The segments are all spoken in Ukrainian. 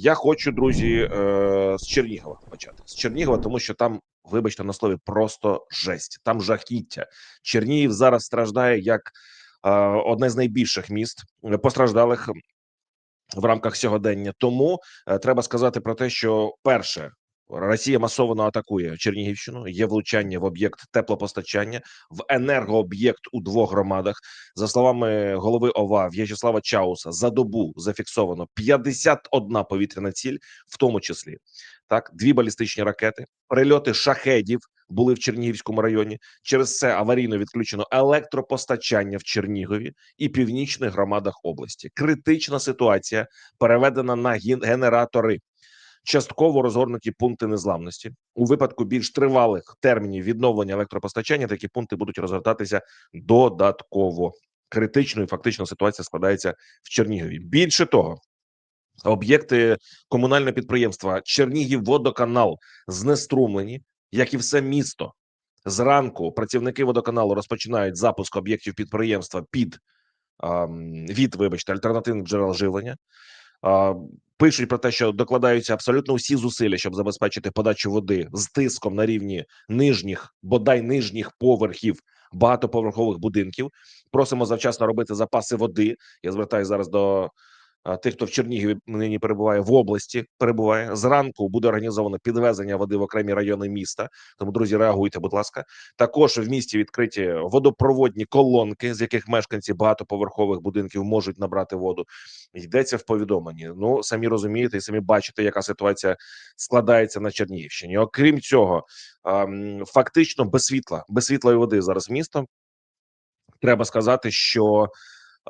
Я хочу, друзі, е, з Чернігова почати. З Чернігова, тому що там, вибачте на слові, просто жесть. Там жахіття. Чернігів зараз страждає як е, одне з найбільших міст е, постраждалих в рамках сьогодення. Тому треба сказати про те, що перше. Росія масово атакує Чернігівщину. Є влучання в об'єкт теплопостачання в енергооб'єкт у двох громадах. За словами голови ОВА В'ячеслава Чауса, за добу зафіксовано 51 повітряна ціль, в тому числі так дві балістичні ракети, прильоти шахедів були в Чернігівському районі. Через це аварійно відключено електропостачання в Чернігові і північних громадах області. Критична ситуація переведена на ген- генератори. Частково розгорнуті пункти незламності у випадку більш тривалих термінів відновлення електропостачання. Такі пункти будуть розгортатися додатково. Критично і фактично ситуація складається в Чернігові. Більше того, об'єкти комунального підприємства Чернігівводоканал знеструмлені, як і все місто. Зранку працівники водоканалу розпочинають запуск об'єктів підприємства під від, вибачте, альтернативних джерел живлення. Пишуть про те, що докладаються абсолютно всі зусилля, щоб забезпечити подачу води з тиском на рівні нижніх, бодай нижніх поверхів багатоповерхових будинків. Просимо завчасно робити запаси води. Я звертаюся зараз до тих, хто в Чернігові нині перебуває в області. Перебуває зранку. Буде організовано підвезення води в окремі райони міста. Тому, друзі, реагуйте, будь ласка. Також в місті відкриті водопроводні колонки, з яких мешканці багатоповерхових будинків можуть набрати воду. Йдеться в повідомленні. Ну самі розумієте і самі бачите, яка ситуація складається на Чернігівщині. Окрім цього, фактично без світла, без світла і води зараз місто. Треба сказати, що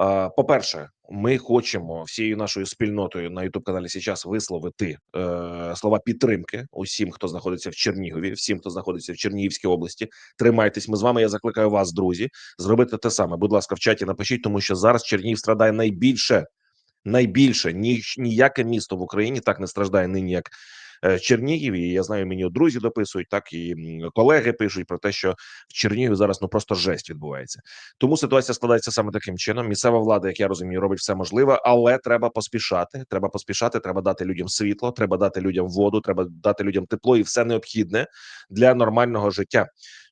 е, по-перше, ми хочемо всією нашою спільнотою на youtube каналі Січас висловити е, слова підтримки усім, хто знаходиться в Чернігові, всім, хто знаходиться в Чернігівській області. Тримайтесь. Ми з вами. Я закликаю вас, друзі, зробити те саме. Будь ласка, в чаті напишіть, тому що зараз Чернігів страдає найбільше найбільше ніж ніяке місто в Україні так не страждає нині, як Чернігів. І я знаю, мені друзі дописують, так і колеги пишуть про те, що в Чернігові зараз ну просто жесть відбувається. Тому ситуація складається саме таким чином. Місцева влада, як я розумію, робить все можливе, але треба поспішати. Треба поспішати. Треба дати людям світло, треба дати людям воду, треба дати людям тепло і все необхідне для нормального життя.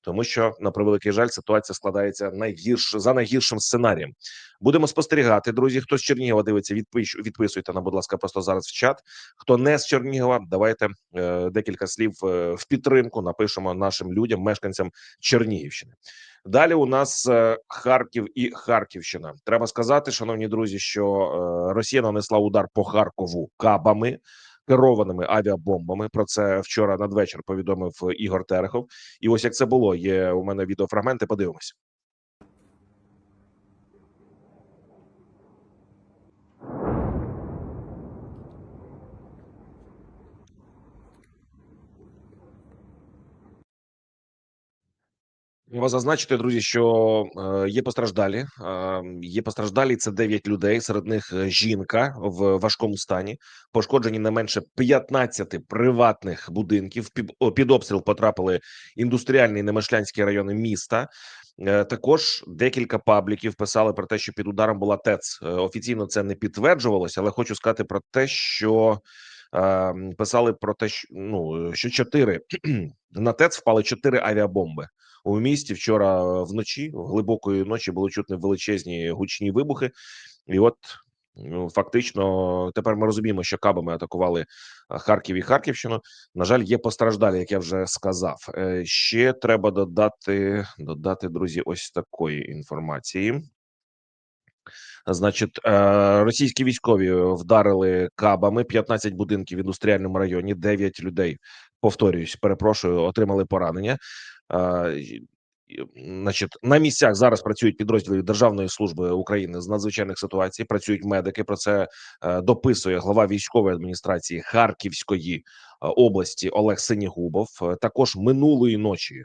Тому що на превеликий жаль, ситуація складається найгірш за найгіршим сценарієм. Будемо спостерігати, друзі. Хто з Чернігова дивиться, відпиш, відписуйте нам, будь ласка, просто зараз в чат. Хто не з Чернігова, давайте е, декілька слів е, в підтримку напишемо нашим людям, мешканцям Чернігівщини. Далі у нас е, Харків і Харківщина. Треба сказати, шановні друзі, що е, Росія нанесла удар по Харкову кабами. Керованими авіабомбами про це вчора надвечір повідомив Ігор Терехов. І ось як це було. Є у мене відеофрагменти. Подивимось. Треба зазначити, друзі, що е, є постраждалі. Е, є постраждалі. Це 9 людей. Серед них е, жінка в важкому стані. Пошкоджені не менше 15 приватних будинків. Під, обстріл потрапили індустріальні немишлянські райони міста. Також декілька пабліків писали про те, що під ударом була ТЕЦ. Офіційно це не підтверджувалося, але хочу сказати про те, що писали про те, що ну що чотири на ТЕЦ впали чотири авіабомби у місті. Вчора е, вночі, глибокої ночі, були чутні величезні гучні вибухи, і от. Ну, фактично, тепер ми розуміємо, що кабами атакували е, Харків і Харківщину. На жаль, є постраждалі, як я вже сказав. Е, Ще треба додати додати, друзі, ось такої інформації. Значить, російські військові вдарили кабами 15 будинків в індустріальному районі. 9 людей повторююсь, перепрошую, отримали поранення. Значить, на місцях зараз працюють підрозділи Державної служби України з надзвичайних ситуацій. Працюють медики. Про це е, дописує глава військової адміністрації Харківської області Олег Синігубов. Е, Також минулої ночі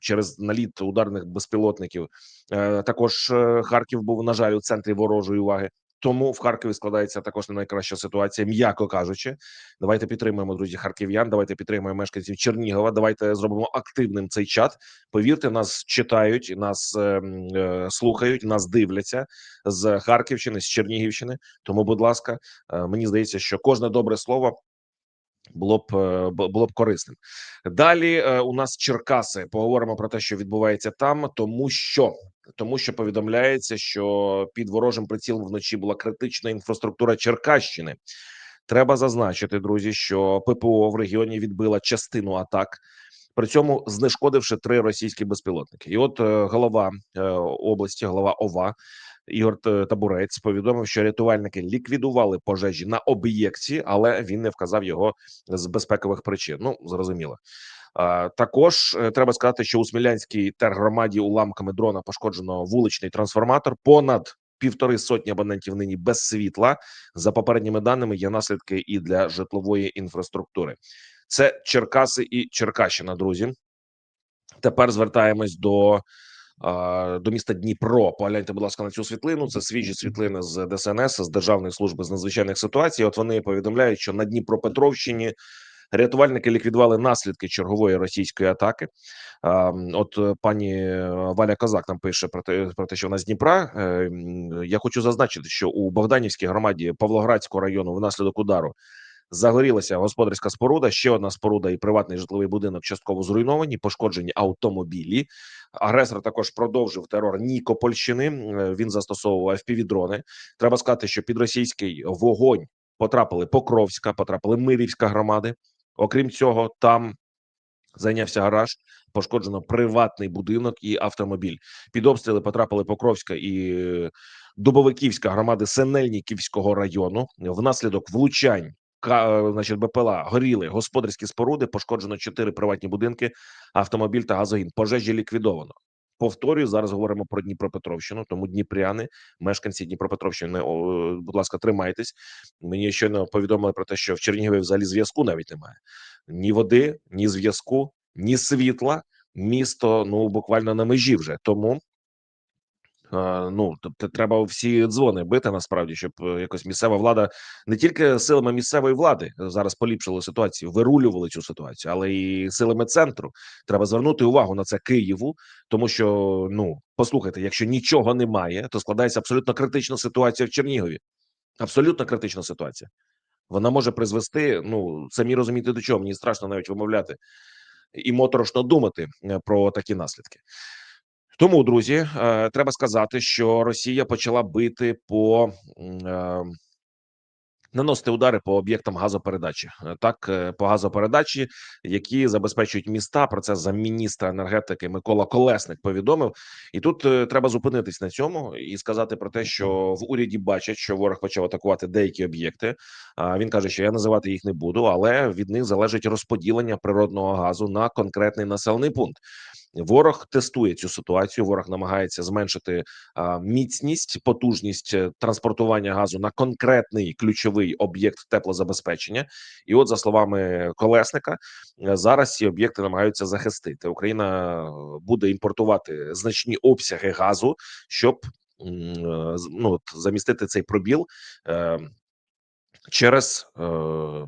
через наліт ударних безпілотників. е, Також Харків був на жаль у центрі ворожої уваги. Тому в Харкові складається також не найкраща ситуація, м'яко кажучи. Давайте підтримуємо друзі харків'ян. Давайте підтримуємо мешканців Чернігова. Давайте зробимо активним цей чат. Повірте, нас читають, нас е, е, слухають, нас дивляться з Харківщини, з Чернігівщини. Тому, будь ласка, е, мені здається, що кожне добре слово. Було б е, було б корисним. Далі е, у нас Черкаси. Поговоримо про те, що відбувається там, тому що тому що повідомляється, що під ворожим прицілом вночі була критична інфраструктура Черкащини. Треба зазначити, друзі, що ППО в регіоні відбила частину атак, при цьому знешкодивши три російські безпілотники. І от е, голова е, області, голова ОВА Ігор Табурець повідомив, що рятувальники ліквідували пожежі на об'єкті, але він не вказав його з безпекових причин. Ну зрозуміло. Також е, треба сказати, що у Смілянській тергромаді уламками дрона пошкоджено вуличний трансформатор. Понад півтори сотні абонентів нині без світла. За попередніми даними є наслідки і для житлової інфраструктури. Це Черкаси і Черкащина, друзі. Тепер звертаємось до, до міста Дніпро. Погляньте, будь ласка, на цю світлину. Це свіжі світлини з ДСНС, з Державної служби з надзвичайних ситуацій. От вони повідомляють, що на Дніпропетровщині рятувальники ліквідували наслідки чергової російської атаки. От е, пані Валя Козак нам пише про те, про те, що вона з Дніпра. Е, Я хочу зазначити, що у Богданівській громаді Павлоградського району внаслідок удару загорілася господарська споруда. Ще одна споруда і приватний житловий будинок частково зруйновані, пошкоджені автомобілі. Агресор також продовжив терор Нікопольщини. Е, Він застосовував FPV-дрони. Треба сказати, що під російський вогонь потрапили Покровська, потрапили Мирівська громади. Окрім цього, там зайнявся гараж, пошкоджено приватний будинок і автомобіль. Під обстріли потрапили Покровська і е, Дубовиківська громади Сенельніківського району. Внаслідок влучань е, значить, БПЛА горіли господарські споруди, пошкоджено чотири приватні будинки, автомобіль та газогін. Пожежі ліквідовано. Повторюю, зараз говоримо про Дніпропетровщину, тому дніпряни, мешканці Дніпропетровщини, о, будь ласка, тримайтесь. Мені щойно повідомили про те, що в Чернігові взагалі зв'язку навіть немає ні води, ні зв'язку, ні світла. Місто ну буквально на межі вже тому. Е, Ну, тобто треба всі дзвони бити насправді, щоб е, якось місцева влада не тільки силами місцевої влади зараз поліпшили ситуацію, вирулювали цю ситуацію, але і силами центру. Треба звернути увагу на це Києву, тому що ну послухайте, якщо нічого немає, то складається абсолютно критична ситуація в Чернігові. Абсолютно критична ситуація. Вона може призвести. Ну самі розумієте до чого. Мені страшно навіть вимовляти і моторошно думати е, про такі наслідки. Тому, друзі, е, треба сказати, що Росія почала бити по е, наносити удари по об'єктам газопередачі. Е, Так, по газопередачі, які забезпечують міста. Про це замміністра енергетики Микола Колесник повідомив. І тут треба зупинитись на цьому і сказати про те, що в уряді бачать, що ворог почав атакувати деякі об'єкти. Він каже, що я називати їх не буду, але від них залежить розподілення природного газу на конкретний населений пункт. Ворог тестує цю ситуацію. Ворог намагається зменшити а, міцність, потужність е, транспортування газу на конкретний ключовий об'єкт теплозабезпечення. І, от, за словами колесника, е, зараз ці об'єкти намагаються захистити. Україна е, буде імпортувати значні обсяги газу, щоб ну, от, замістити цей пробіл е, через. Е,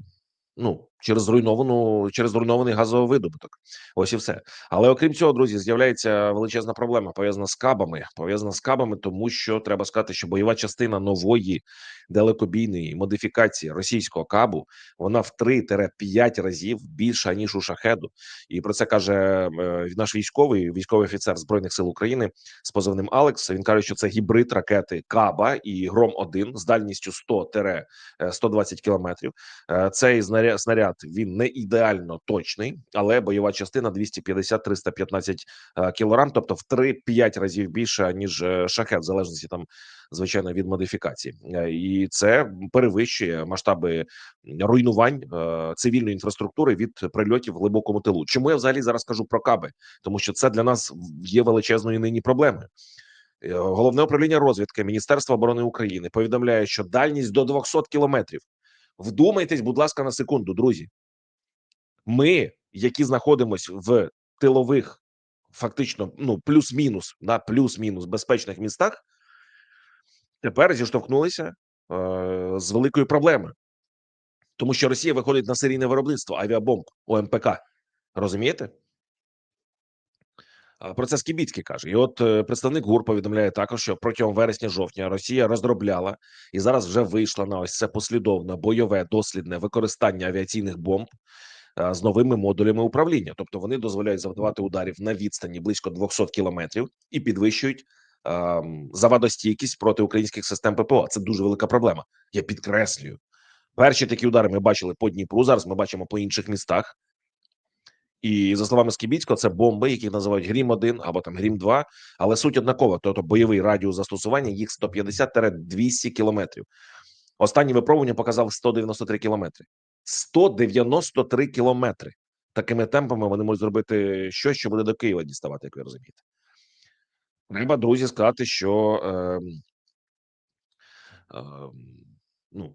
Ну, через зруйновану через зруйнований газовидобуток. Ось і все. Але окрім цього, друзі, з'являється величезна проблема пов'язана з кабами. Пов'язана з кабами, тому що треба сказати, що бойова частина нової далекобійної модифікації російського кабу вона в 3-5 разів більша ніж у шахеду. І про це каже е, наш військовий військовий офіцер збройних сил України з позивним Алекс. Він каже, що це гібрид ракети Каба і Гром 1 з дальністю 100-120 кілометрів. Е, Цей знаряд, снаряд він не ідеально точний, але бойова частина 250-315 е, кілограм, тобто в 3-5 разів більше ніж е, шахет, в залежності там звичайно від модифікації, Е, і це перевищує масштаби руйнувань цивільної інфраструктури від прильотів в глибокому тилу. Чому я взагалі зараз кажу про каби? Тому що це для нас є величезною нині проблемою. Головне управління розвідки Міністерства оборони України повідомляє, що дальність до 200 кілометрів. Вдумайтесь, будь ласка, на секунду, друзі. Ми, які знаходимося в тилових, фактично, ну плюс-мінус, да, плюс-мінус безпечних містах, тепер зіштовхнулися е, з великою проблемою, тому що Росія виходить на серійне виробництво авіабомб ОМПК. Розумієте? Про це Скібіцький каже, і от е, представник ГУР повідомляє також, що протягом вересня-жовтня Росія розробляла і зараз вже вийшла на ось це послідовне бойове дослідне використання авіаційних бомб е, з новими модулями управління. Тобто вони дозволяють завдавати ударів на відстані близько 200 кілометрів і підвищують ем, завадостійкість проти українських систем ППО. Це дуже велика проблема. Я підкреслюю. Перші такі удари ми бачили по Дніпру. Зараз ми бачимо по інших містах. І за словами Скібіцького, це бомби, які називають Грім 1 або там Грім 2 але суть однакова. Тобто бойовий радіус застосування їх 150-200 кілометрів. Останнє випробування показав 193 кілометри. 193 кілометри. Такими темпами вони можуть зробити щось, що буде до Києва діставати, як ви розумієте. Треба, друзі, сказати, що е, е, ну,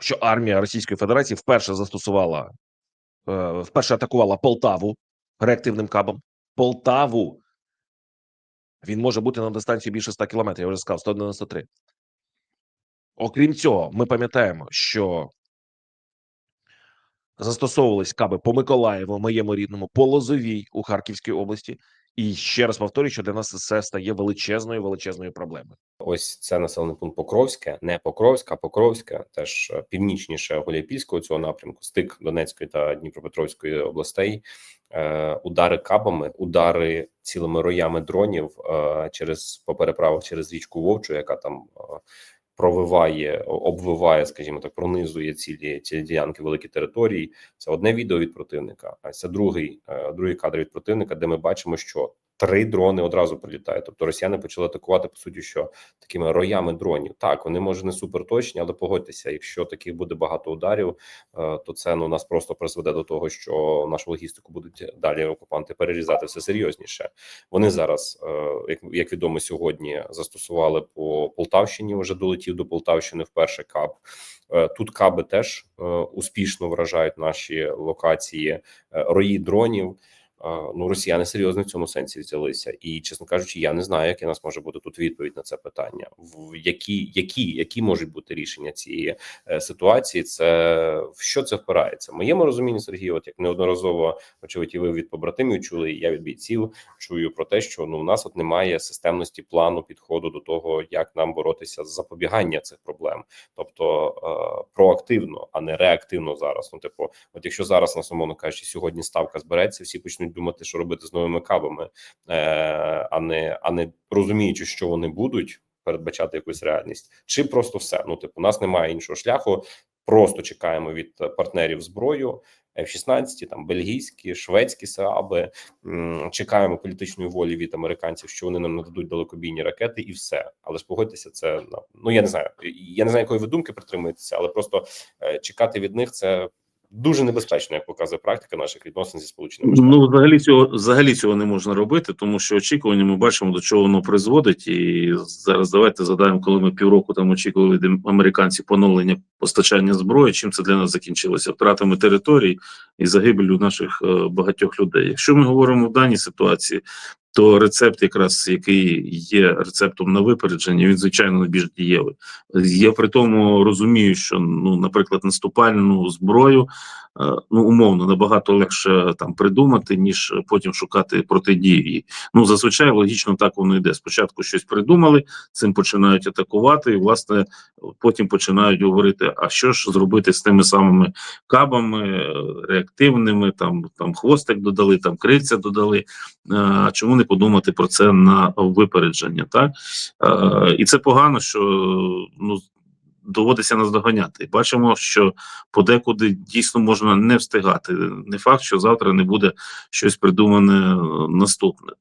що армія Російської Федерації вперше застосувала вперше атакувала Полтаву реактивним кабом. Полтаву. Він може бути на дистанції більше 100 кілометрів. Я вже сказав 193. Окрім цього, ми пам'ятаємо, що застосовувались каби по Миколаєву, моєму рідному, по Лозовій у Харківській області. І ще раз повторюю, що для нас це стає величезною величезною проблемою. Ось це населений пункт Покровське, не Покровська, а Покровське, теж е, північніше Гуляйпільського цього напрямку, стик Донецької та Дніпропетровської областей, е, удари кабами, удари цілими роями дронів е, через по переправах через річку Вовчу, яка там провиває, обвиває, скажімо так, пронизує цілі цілі ділянки великі території. Це одне відео від противника. А це другий, е, другий кадр від противника, де ми бачимо, що три дрони одразу прилітають. Тобто росіяни почали атакувати по суті, що такими роями дронів. Так, вони може не суперточні, але погодьтеся, якщо таких буде багато ударів, е, то це ну нас просто призведе до того, що нашу логістику будуть далі окупанти перерізати все серйозніше. Вони зараз, е, як, як відомо, сьогодні застосували по Полтавщині. Вже долетів до Полтавщини вперше каб. Е, Тут каби теж успішно вражають наші локації рої дронів. Ну, росіяни серйозно в цьому сенсі взялися, і чесно кажучи, я не знаю, яка нас може бути тут відповідь на це питання. В які, які, які можуть бути рішення цієї е, ситуації? Це в що це впирається? В моєму розумінні Сергій, от як неодноразово очевидь, і ви від побратимів чули, і я від бійців чую про те, що ну у нас от немає системності плану підходу до того, як нам боротися з запобігання цих проблем, тобто е, проактивно, а не реактивно зараз. Ну, типу, от якщо зараз нас умовно кажучи, сьогодні ставка збереться, всі почнуть думати, що робити з новими кабами, е, а не а не розуміючи, що вони будуть передбачати якусь реальність, чи просто все. Ну, типу, у нас немає іншого шляху. Просто чекаємо від партнерів зброю. F-16, там бельгійські, шведські СААБи, чекаємо політичної волі від американців, що вони нам нададуть далекобійні ракети, і все. Але ж погодьтеся, це ну, ну я не знаю. Я не знаю, якої ви думки притримуєтеся, але просто е, чекати від них це дуже небезпечно, як показує практика наших відносин зі сполученими Штатами. Ну, взагалі цього взагалі цього не можна робити, тому що очікування ми бачимо до чого воно призводить. І зараз давайте задаємо, коли ми півроку там очікували від американці поновлення постачання зброї. Чим це для нас закінчилося? Втратами територій і загибелю наших е, багатьох людей. Якщо ми говоримо в даній ситуації, то рецепт, якраз який є рецептом на випередження, він звичайно найбільш дієвий. Я при тому розумію, що ну, наприклад, наступальну зброю е, ну умовно набагато легше там придумати, ніж потім шукати протидію їй. Ну зазвичай логічно так воно йде. Спочатку щось придумали, цим починають атакувати, і власне потім починають говорити: а що ж зробити з тими самими кабами е, реактивними, там там хвостик додали, там крильця додали. Е, Чому не подумати про це на випередження? Так Е, і це погано, що ну. Доводиться наздоганяти. Бачимо, що подекуди дійсно можна не встигати. Не факт, що завтра не буде щось придумане е, наступне.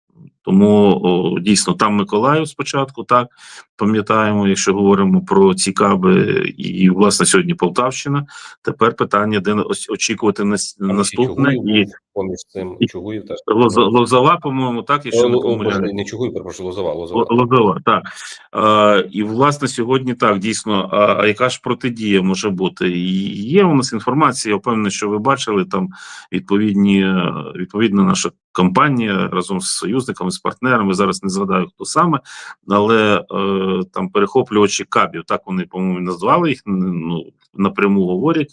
Тому о, дійсно там Миколаїв спочатку, так пам'ятаємо, якщо говоримо про ці каби, і, і власне сьогодні Полтавщина. Тепер питання, де очікувати ще наступне і поміж цим і- Чугуїв теж Лоза, Лозова, по-моєму, так, якщо не О, о, Боже, помиляюсь. не Чугуїв, перепрошую, Лозова, Лозова. Лозова, так. Е, і власне сьогодні так дійсно. А, а яка ж протидія може бути? І є у нас інформація. Я впевнений, що ви бачили там відповідні відповідна наша компанія разом з союзниками, з партнерами. Зараз не згадаю хто саме, але е, там перехоплювачі кабів, так вони по-моєму назвали їх. Ну напряму говорять.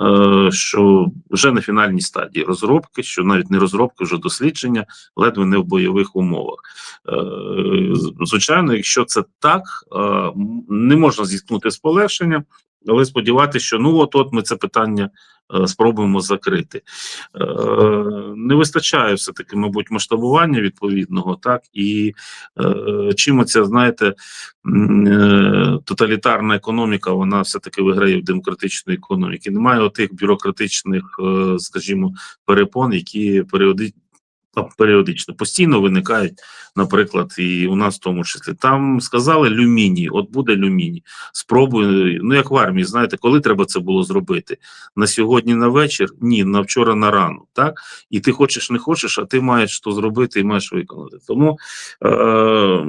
е, Що вже на фінальній стадії розробки, що навіть не розробки, вже дослідження, ледве не в бойових умовах. Е, Звичайно, якщо це так, е, не можна зіткнути з полегшенням, але сподіватися, що ну от от ми це питання е, спробуємо закрити. Е, Не вистачає все таки, мабуть, масштабування відповідного, так і е, чим оця, знаєте, е, тоталітарна економіка, вона все таки виграє в демократичної економіки. Немає отих бюрократичних, е, скажімо, перепон, які періоди- та, періодично постійно виникають, наприклад, і у нас в тому числі. Там сказали люміній, от буде люміній. Спробуй, ну як в армії, знаєте, коли треба це було зробити? На сьогодні на вечір? Ні, на вчора на рану. Так? І ти хочеш, не хочеш, а ти маєш що зробити і маєш виконати. Тому е-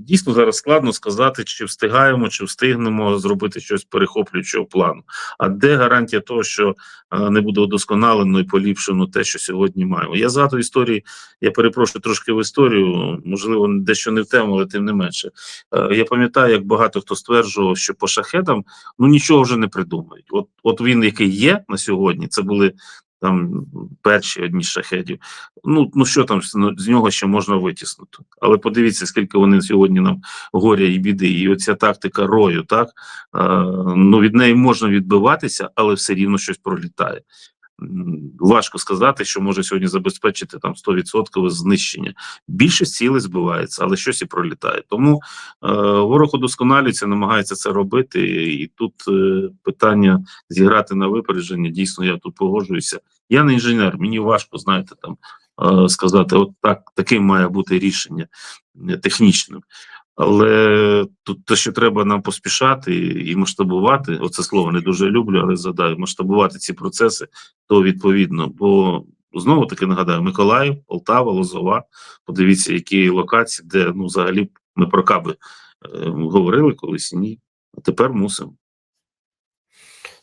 дійсно зараз складно сказати, чи встигаємо, чи встигнемо зробити щось перехоплюючого плану. А де гарантія того, що е, не буде удосконалено і поліпшено те, що сьогодні маємо? Я згадую історії, я перепрошую трошки в історію, можливо, дещо не в тему, але тим не менше. Е, Я пам'ятаю, як багато хто стверджував, що по шахедам ну нічого вже не придумають. От, от він, який є на сьогодні, це були там перші одні шахедів. Ну, ну що там з, з нього ще можна витіснути? Але подивіться, скільки вони сьогодні нам горя і біди. І оця тактика рою, так е, ну від неї можна відбиватися, але все рівно щось пролітає. Важко сказати, що може сьогодні забезпечити там 100% знищення. Більшість цілей збивається, але щось і пролітає. Тому е, ворог удосконалюється, намагається це робити, і тут е, питання зіграти на випередження. Дійсно, я тут погоджуюся. Я не інженер, мені важко, знаєте, там е, сказати, от так, таким має бути рішення е, технічним. Але тут те, що треба нам поспішати і, масштабувати, оце слово не дуже люблю, але задаю масштабувати ці процеси, то відповідно. Бо знову таки нагадаю: Миколаїв, Полтава, Лозова. Подивіться, які локації, де ну взагалі ми про каби е, говорили колись. Ні, а тепер мусимо.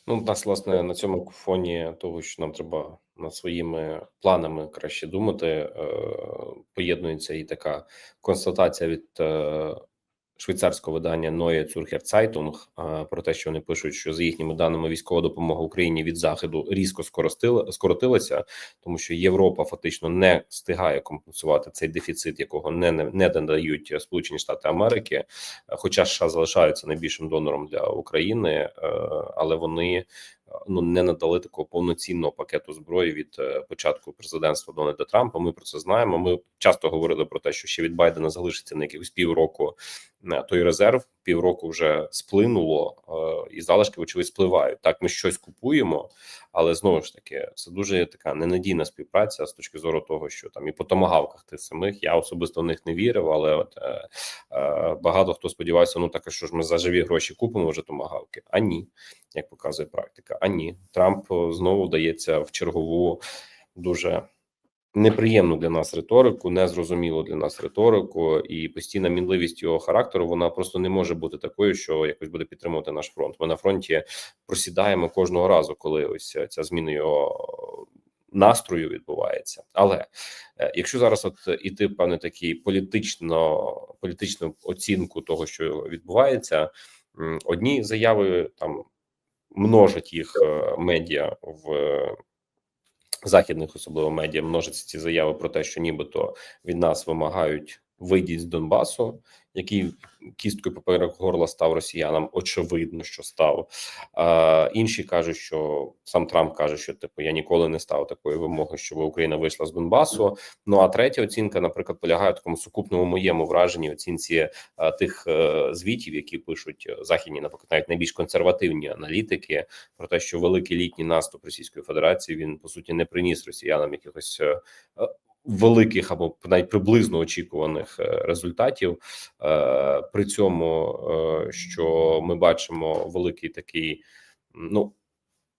Ну, у нас, власне, на цьому фоні того, що нам треба над своїми планами краще думати, е, поєднується і така констатація від е, швейцарського видання Neue Zürcher Zeitung про те, що вони пишуть, що за їхніми даними військова допомога Україні від заходу різко скоростила, скоротилася, тому що Європа фактично не встигає компенсувати цей дефіцит, якого не, не, надають Сполучені Штати Америки. Хоча США залишаються найбільшим донором для України, е, але вони ну не надали такого повноцінного пакету зброї від е, початку президентства Дональда Трампа. Ми про це знаємо. Ми часто говорили про те, що ще від Байдена залишиться на якихось півроку е, той резерв. Півроку вже сплинуло, е, і залишки вочевидь спливають. Так, ми щось купуємо, але знову ж таки це дуже така ненадійна співпраця з точки зору того, що там і по томагавках тих самих я особисто в них не вірив, але от е, е, багато хто сподівався, ну так що ж ми за живі гроші купимо вже томагавки? А ні, як показує практика. А ні, Трамп знову вдається в чергову дуже неприємну для нас риторику, незрозумілу для нас риторику, і постійна мінливість його характеру вона просто не може бути такою, що якось буде підтримувати наш фронт. Ми на фронті просідаємо кожного разу, коли ось ця зміна його настрою відбувається. Але е, якщо зараз от іти певне такий політично політичну оцінку того, що відбувається, одні заяви там множать їх е, медіа в е, західних, особливо медіа, множаться ці заяви про те, що нібито від нас вимагають вийдіть з Донбасу, який кісткою поперек горла став росіянам. Очевидно, що став. А, інші кажуть, що сам Трамп каже, що типу я ніколи не став такої вимоги, щоб Україна вийшла з Донбасу. Ну а третя оцінка, наприклад, полягає в такому сукупному моєму враженні оцінці а, тих е, звітів, які пишуть е, західні, наприклад, навіть найбільш консервативні аналітики, про те, що великий літній наступ Російської Федерації він по суті не приніс росіянам якихось. Великих або навіть приблизно очікуваних е, результатів. Е, при цьому, е, що ми бачимо великий такий, ну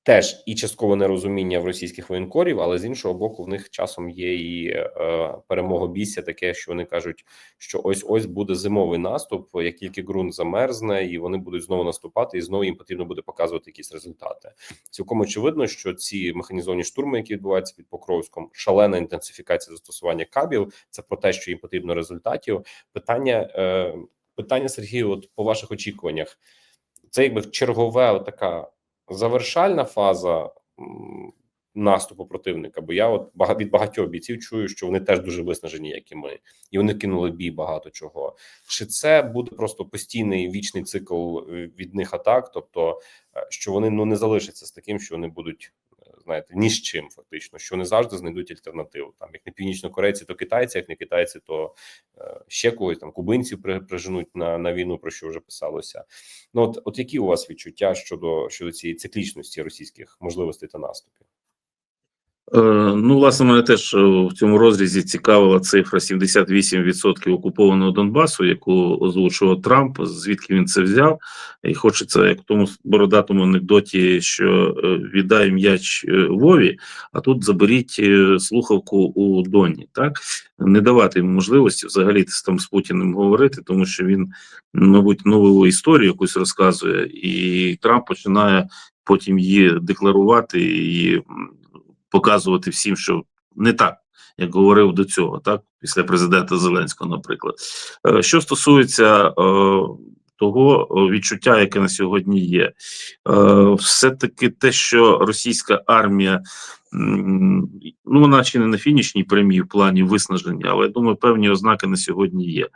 теж і частково нерозуміння в російських воєнкорів, але з іншого боку, в них часом є і е, перемогобісся таке, що вони кажуть, що ось ось буде зимовий наступ, як тільки ґрунт замерзне, і вони будуть знову наступати, і знову їм потрібно буде показувати якісь результати. Цілком очевидно, що ці механізовані штурми, які відбуваються під Покровськом, шалена інтенсифікація застосування кабів, це про те, що їм потрібно результатів. Питання е, питання Сергію, от по ваших очікуваннях, це якби чергове така завершальна фаза наступу противника. Бо я от від багатьох бійців чую, що вони теж дуже виснажені, як і ми, і вони кинули бій багато чого. Чи це буде просто постійний вічний цикл е, від них атак? Тобто, е, що вони ну не залишаться з таким, що вони будуть. Знаєте, ні з чим фактично, що не завжди знайдуть альтернативу. Там як не північнокорейці, то китайці, як не китайці, то е, ще когось там кубинців при, приженуть на, на війну, про що вже писалося. Ну от, от які у вас відчуття щодо щодо цієї циклічності російських можливостей та наступів? Е, Ну, власне, мене теж е, в цьому розрізі цікавила цифра 78% окупованого Донбасу, яку озвучував Трамп. Звідки він це взяв? І хочеться, як в тому бородатому анекдоті, що е, віддай м'яч Вові, а тут заберіть слухавку у Доні. Так не давати йому можливості взагалі там з Путіним говорити, тому що він, мабуть, нову історію якусь розказує, і Трамп починає потім її декларувати і показувати всім, що не так, як говорив до цього, так після президента Зеленського, наприклад. Е, Що стосується е, того е, відчуття, яке на сьогодні є, е, все-таки те, що російська армія. Ну, вона ще не на фінішній прямій в плані виснаження, але я думаю, певні ознаки на сьогодні є.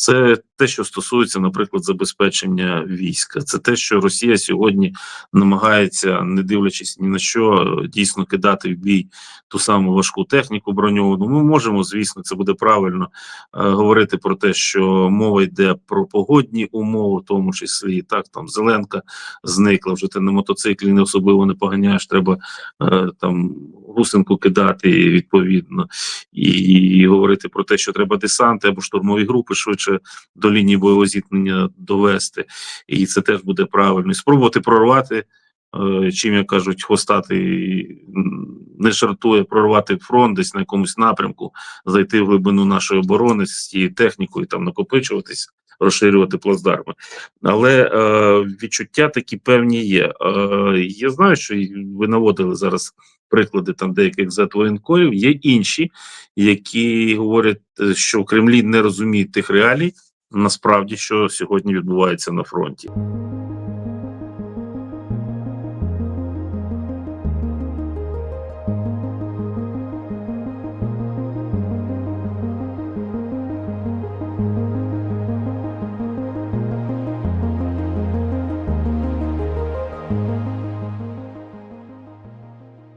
Це те, що стосується, наприклад, забезпечення війська. Це те, що Росія сьогодні намагається, не дивлячись ні на що, дійсно кидати в бій ту саму важку техніку броньовану. Ми можемо, звісно, це буде правильно е, говорити про те, що мова йде про погодні умови, в тому числі так там Зеленка зникла. Вже ти на мотоциклі не особливо не поганяєш. Треба е, там гусенку кидати відповідно, і, говорити про те, що треба десанти або штурмові групи швидше до лінії бойового зіткнення довести, і це теж буде правильно. І спробувати прорвати. е, Чим як кажуть, хвостатий м, не жартує прорвати фронт десь на якомусь напрямку, зайти в глибину нашої оборони з цією технікою, там накопичуватись, розширювати плацдарми. Але е, відчуття такі певні є. Е, я знаю, що ви наводили зараз приклади там деяких зетвоєнкорів. Є інші, які говорять, е, що Кремлі не розуміють тих реалій, насправді, що сьогодні відбувається на фронті.